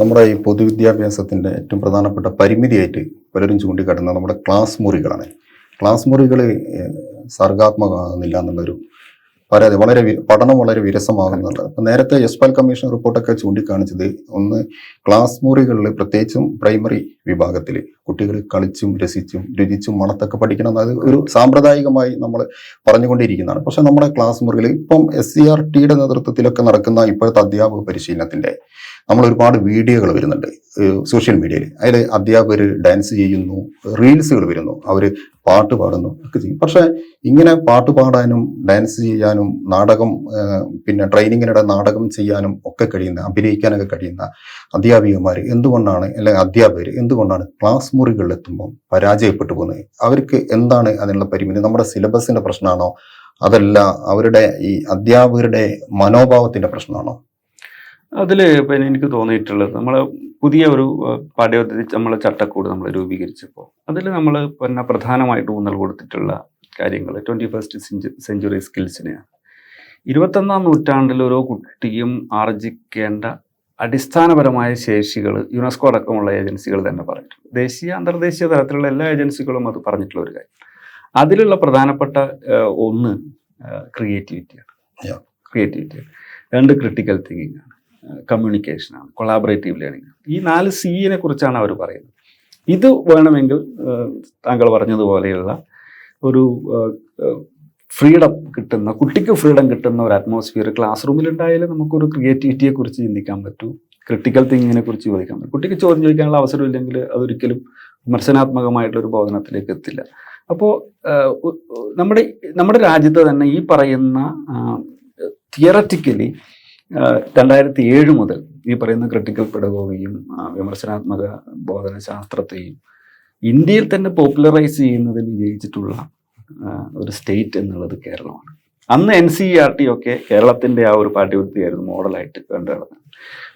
നമ്മുടെ ഈ പൊതുവിദ്യാഭ്യാസത്തിന്റെ ഏറ്റവും പ്രധാനപ്പെട്ട പരിമിതിയായിട്ട് പലരും ചൂണ്ടിക്കാട്ടുന്നത് നമ്മുടെ ക്ലാസ് മുറികളാണ്. ക്ലാസ് മുറികൾ സർഗാത്മകമാകുന്നില്ല എന്നുള്ളൊരു പരാതി വളരെ പഠനം വളരെ വിരസമാകുന്നുണ്ട്. അപ്പൊ നേരത്തെ യശ്പാൽ കമ്മീഷൻ റിപ്പോർട്ടൊക്കെ ചൂണ്ടിക്കാണിച്ചത് ഒന്ന് ക്ലാസ് മുറികളിൽ പ്രത്യേകിച്ചും പ്രൈമറി വിഭാഗത്തിൽ കുട്ടികൾ കളിച്ചും രസിച്ചും രുചിച്ചും മണത്തൊക്കെ പഠിക്കണം അത് ഒരു സാമ്പ്രദായികമായി നമ്മൾ പറഞ്ഞുകൊണ്ടിരിക്കുന്നതാണ്. പക്ഷെ നമ്മുടെ ക്ലാസ് മുറികളിൽ ഇപ്പം എസ് സി ആർ ടിയുടെ നേതൃത്വത്തിലൊക്കെ നടക്കുന്ന ഇപ്പോഴത്തെ അധ്യാപക പരിശീലനത്തിന്റെ നമ്മൾ ഒരുപാട് വീഡിയോകൾ വരുന്നുണ്ട് സോഷ്യൽ മീഡിയയിൽ അതിൽ അധ്യാപകർ ഡാൻസ് ചെയ്യുന്നു റീൽസുകൾ വരുന്നു. അവർ പാട്ട് പാടുന്നു ഒക്കെ ചെയ്യും. പക്ഷെ ഇങ്ങനെ പാട്ട് പാടാനും ഡാൻസ് ചെയ്യാനും നാടകം പിന്നെ ട്രെയിനിങ്ങിനിടെ നാടകം ചെയ്യാനും ഒക്കെ കഴിയുന്ന അഭിനയിക്കാനൊക്കെ കഴിയുന്ന അധ്യാപികമാർ എന്തുകൊണ്ടാണ് അല്ലെങ്കിൽ അധ്യാപകർ എന്തുകൊണ്ടാണ് ക്ലാസ് മുറികളിൽ എത്തുമ്പോൾ പരാജയപ്പെട്ടു പോകുന്നത്? അവർക്ക് എന്താണ് അതിനുള്ള പരിമിതി? നമ്മുടെ സിലബസിന്റെ പ്രശ്നമാണോ? അതല്ല അവരുടെ ഈ അധ്യാപകരുടെ മനോഭാവത്തിന്റെ പ്രശ്നമാണോ? അതിൽ പിന്നെ എനിക്ക് തോന്നിയിട്ടുള്ളത് നമ്മൾ പുതിയ ഒരു പാഠ്യപദ്ധതി നമ്മൾ ചട്ടക്കൂട് നമ്മൾ രൂപീകരിച്ചപ്പോൾ അതിൽ നമ്മൾ പിന്നെ പ്രധാനമായിട്ട് ഊന്നൽ കൊടുത്തിട്ടുള്ള കാര്യങ്ങൾ ട്വന്റി ഫസ്റ്റ് സെഞ്ചുറി സ്കിൽസിനെയാണ് ഇരുപത്തൊന്നാം നൂറ്റാണ്ടിൽ ഓരോ കുട്ടിയും ആർജിക്കേണ്ട അടിസ്ഥാനപരമായ ശേഷികൾ യുനെസ്കോ അടക്കമുള്ള ഏജൻസികൾ തന്നെ പറഞ്ഞിട്ടുണ്ട്. ദേശീയ അന്തർദേശീയ തലത്തിലുള്ള എല്ലാ ഏജൻസികളും അത് പറഞ്ഞിട്ടുള്ള ഒരു കാര്യം. അതിലുള്ള പ്രധാനപ്പെട്ട ഒന്ന് ക്രിയേറ്റിവിറ്റിയാണ് ക്രിയേറ്റിവിറ്റിയാണ് ക്രിയേറ്റിവിറ്റി രണ്ട് ക്രിട്ടിക്കൽ തിങ്കിങ് ആണ്. കമ്മ്യൂണിക്കേഷനാണ് കൊളാബറേറ്റീവ് ലേണിംഗ്. ഈ നാല് സിയിനെ കുറിച്ചാണ് അവർ പറയുന്നത്. ഇത് വേണമെങ്കിൽ താങ്കൾ പറഞ്ഞതുപോലെയുള്ള ഒരു ഫ്രീഡം കിട്ടുന്ന കുട്ടിക്ക് ഫ്രീഡം കിട്ടുന്ന ഒരു അറ്റ്മോസ്ഫിയർ ക്ലാസ് റൂമിൽ ഉണ്ടായാലും നമുക്കൊരു ക്രിയേറ്റിവിറ്റിയെ കുറിച്ച് ചിന്തിക്കാൻ പറ്റൂ ക്രിട്ടിക്കൽ തിങ്കിങ്ങിനെ കുറിച്ച് ചോദിക്കാൻ പറ്റും. കുട്ടിക്ക് ചോദ്യം ചോദിക്കാനുള്ള അവസരം ഇല്ലെങ്കിൽ അതൊരിക്കലും വിമർശനാത്മകമായിട്ടുള്ള ഒരു ബോധനത്തിലേക്ക് എത്തില്ല. അപ്പോൾ നമ്മുടെ നമ്മുടെ രാജ്യത്ത് തന്നെ ഈ പറയുന്ന തിയററ്റിക്കലി രണ്ടായിരത്തി ഏഴ് മുതൽ ഈ പറയുന്ന ക്രിട്ടിക്കൽ പെഡഗോഗിയും വിമർശനാത്മക ബോധന ശാസ്ത്രത്തെയും ഇന്ത്യയിൽ തന്നെ പോപ്പുലറൈസ് ചെയ്യുന്നതിൽ വിജയിച്ചിട്ടുള്ള ഒരു സ്റ്റേറ്റ് എന്നുള്ളത് കേരളമാണ്. അന്ന് എൻ സി ആർ ടി ഒക്കെ കേരളത്തിന്റെ ആ ഒരു പാഠ്യപദ്ധതിയായിരുന്നു മോഡലായിട്ട് കണ്ടു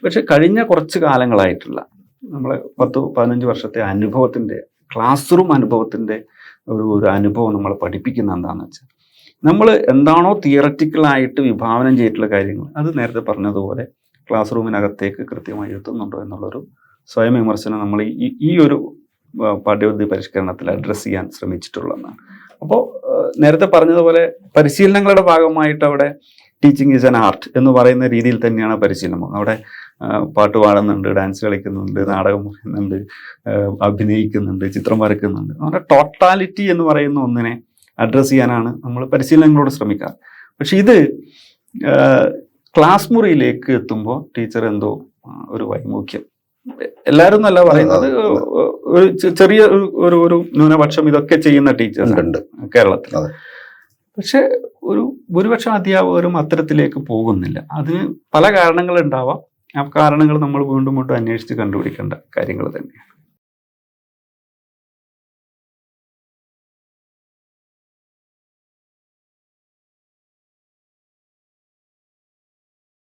പക്ഷെ കഴിഞ്ഞ കുറച്ച് കാലങ്ങളായിട്ടുള്ള നമ്മളെ പത്ത് പതിനഞ്ച് വർഷത്തെ അനുഭവത്തിന്റെ ക്ലാസ് റൂം അനുഭവത്തിന്റെ ഒരു ഒരു അനുഭവം നമ്മളെ പഠിപ്പിക്കുന്ന എന്താണെന്ന് വെച്ചാൽ നമ്മൾ എന്താണോ തിയററ്റിക്കലായിട്ട് വിഭാവനം ചെയ്തിട്ടുള്ള കാര്യങ്ങൾ അത് നേരത്തെ പറഞ്ഞതുപോലെ ക്ലാസ് റൂമിനകത്തേക്ക് കൃത്യമായി എത്തുന്നുണ്ടോ എന്നുള്ളൊരു സ്വയം വിമർശനം നമ്മൾ ഈ ഈ ഒരു പാഠ്യപദ്ധതി പരിഷ്കരണത്തിൽ അഡ്രസ്സ് ചെയ്യാൻ ശ്രമിച്ചിട്ടുള്ളതാണ്. അപ്പോൾ നേരത്തെ പറഞ്ഞതുപോലെ പരിശീലനങ്ങളുടെ ഭാഗമായിട്ട് അവിടെ ടീച്ചിങ് ഈസ് ആൻ ആർട്ട് എന്ന് പറയുന്ന രീതിയിൽ തന്നെയാണ് പരിശീലനം. അവിടെ പാട്ട് പാടുന്നുണ്ട് ഡാൻസ് കളിക്കുന്നുണ്ട് നാടകം പറയുന്നുണ്ട് അഭിനയിക്കുന്നുണ്ട് ചിത്രം വരയ്ക്കുന്നുണ്ട്. നമ്മുടെ ടോട്ടാലിറ്റി എന്ന് പറയുന്ന ഒന്നിനെ അഡ്രസ്സ് ചെയ്യാനാണ് നമ്മൾ പരിശീലനങ്ങളോട് ശ്രമിക്കാറ്. പക്ഷെ ഇത് ക്ലാസ് മുറിയിലേക്ക് എത്തുമ്പോൾ ടീച്ചർ എന്തോ ഒരു വൈമുഖ്യം. എല്ലാവരും നല്ല പറയുന്നത് ഒരു ചെറിയ ഒരു- ഒരു ന്യൂനപക്ഷം ഇതൊക്കെ ചെയ്യുന്ന ടീച്ചേഴ്സ് ഉണ്ട് കേരളത്തിൽ. പക്ഷെ ഒരു ഭൂരിപക്ഷം അധ്യാപകരും അത്തരത്തിലേക്ക് പോകുന്നില്ല. അതിന് പല കാരണങ്ങളുണ്ടാവാം. ആ കാരണങ്ങൾ നമ്മൾ വീണ്ടും വീണ്ടും അന്വേഷിച്ച് കണ്ടുപിടിക്കേണ്ട കാര്യങ്ങൾ തന്നെയാണ്.